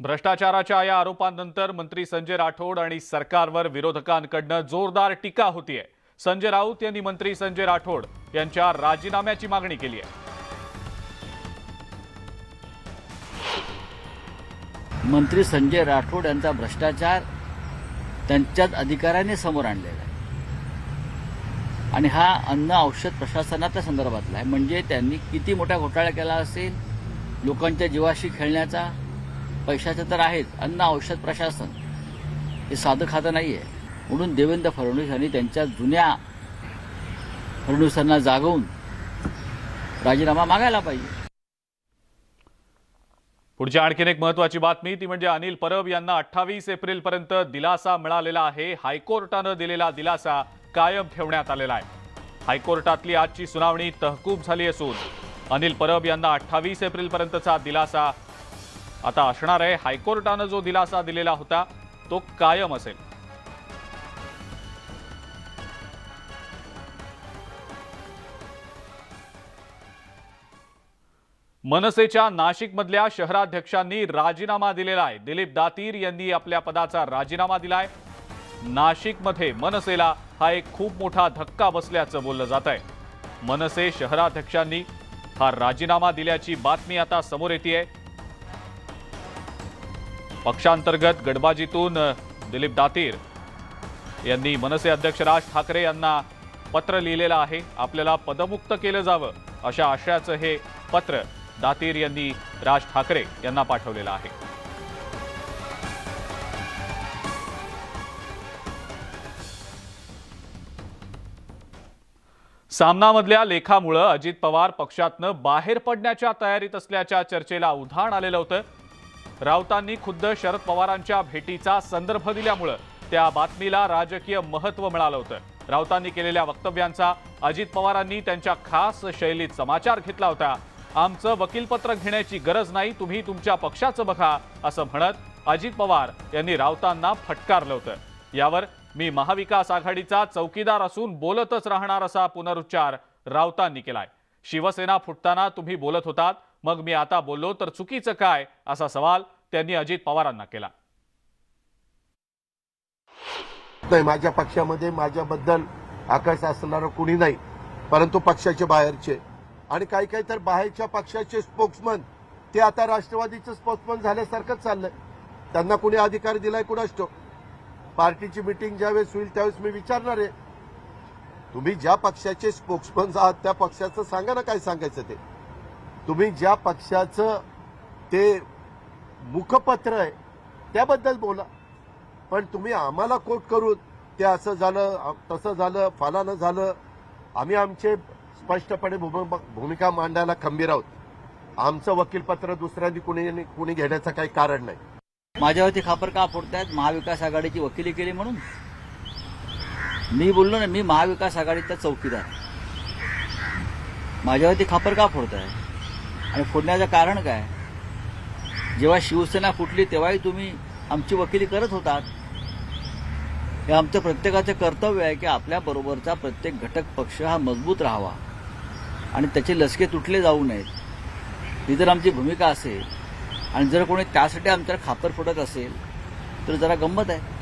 भ्रष्टाचाराच्या या आरोपांनंतर मंत्री संजय राठोड आणि सरकारवर विरोधकांकडनं जोरदार टीका होतीये. संजय राऊत यांनी मंत्री संजय राठोड यांच्या राजीनाम्याची मागणी केली आहे मंत्री संजय राठोड यांचा भ्रष्टाचार त्यांच्याच अधिकाऱ्याने समोर आणलेला आहे. आणि हा अन्न औषध प्रशासनाच्या संदर्भातला आहे. म्हणजे त्यांनी किती मोठा घोटाळा केला असेल लोकांच्या जीवाशी खेळण्याचा पैशाचं तर आहेच. अन्न औषध प्रशासन. हे साधं खातं नाही आहे म्हणून देवेंद्र फडणवीस यांनी त्यांच्या जुन्या फडणवीसांना जागवून राजीनामा मागायला पाहिजे. पुढची आणखीन एक महत्वाची बातमी ती म्हणजे अनिल परब यांना अठ्ठावीस एप्रिल पर्यंत दिलासा मिळालेला आहे. हायकोर्टानं दिलेला दिलासा कायम ठेवण्यात आलेला आहे. हायकोर्टातली आजची सुनावणी तहकूब झाली असून अनिल परब यांना अठ्ठावीस एप्रिल पर्यंतचा दिलासा आता असणार आहे हायकोर्टानं जो दिलासा दिलेला होता तो कायम असेल. मनसेच्या नाशिकमधल्या शहराध्यक्षांनी राजीनामा दिलेला आहे. दिलीप दातीर यांनी आपल्या पदाचा राजीनामा दिलाय. नाशिकमध्ये मनसेला हा एक खूप मोठा धक्का बसल्याचं बोललं जात आहे. मनसे शहराध्यक्षांनी हा राजीनामा दिल्याची बातमी आता समोर येते पक्षांतर्गत गडबाजीतून दिलीप दातीर यांनी मनसे अध्यक्ष राज ठाकरे यांना पत्र लिहिलेलं आहे. आपल्याला पदमुक्त केलं जावं अशा आशयाचं हे पत्र दातीर यांनी राज ठाकरे यांना पाठवलेलं आहे. सामनामधल्या लेखामुळं अजित पवार पक्षातनं बाहेर पडण्याच्या तयारीत असल्याच्या चर्चेला उधाण आलेलं होतं. राऊतांनी खुद्द शरद पवारांच्या भेटीचा संदर्भ दिल्यामुळं त्या बातमीला राजकीय महत्त्व मिळालं होतं. राऊतांनी केलेल्या वक्तव्यांचा अजित पवारांनी त्यांच्या खास शैलीत समाचार घेतला होता. आमचं वकीलपत्र घेण्याची गरज नाही तुम्ही तुमच्या पक्षाचं बघा असं म्हणत अजित पवार यांनी राऊतांना फटकारलं होतं. यावर मी महाविकास आघाडीचा चौकीदार असून बोलतच राहणार असा पुनरुच्चार राऊतांनी केलाय. शिवसेना फुटताना तुम्ही बोलत होतात मग मी आता बोललो तर चुकीचं काय? असा सवाल त्यांनी अजित पवारांना केला. नाही माझ्या पक्षामध्ये माझ्याबद्दल आकाश असणारं कुणी नाही परंतु पक्षाचे बाहेरचे. आणि काही काही तर बाहेरच्या पक्षाचे स्पोक्समन ते आता राष्ट्रवादीचे स्पोक्समन झाल्यासारखंच चाललंय. त्यांना कुणी अधिकार दिलाय कुणाच ठेव पार्टीची मिटिंग ज्यावेळेस होईल त्यावेळेस मी विचारणार आहे. तुम्ही ज्या पक्षाचे स्पोक्समन आहात त्या पक्षाचं सांगा ना काय सांगायचं ते. तुम्ही ज्या पक्षाचं ते मुखपत्र आहे त्याबद्दल बोला. पण तुम्ही आम्हाला कोट करून ते असं झालं तसं झालं फलानं झालं आम्ही आमचे स्पष्टपणे भूम- भूमिका मांडायला खंबीर आहोत. आमचं वकीलपत्र दुसऱ्यांनी कुणी कुणी घेण्याचं काही कारण नाही. माझ्यावरती खापर का फोडतायत? महाविकास आघाडीची वकिली केली म्हणून? मी बोललो ना मी महाविकास आघाडीचा चौकीदार. माझ्यावरती खापर का फोडताय? आणि फोडण्याचं कारण काय? जेव्हा शिवसेना फुटली तेव्हाही तुम्ही आमची वकिली करत होतात. हे आमचं प्रत्येकाचं कर्तव्य आहे की आपल्याबरोबरचा प्रत्येक घटक पक्ष हा मजबूत राहावा. आणि त्याचे लसके तुटले जाऊ नयेत. ही जर आमची भूमिका असेल आणि जर कोणी त्यासाठी आमच्या खापर फुटत असेल तर जरा गंमत आहे.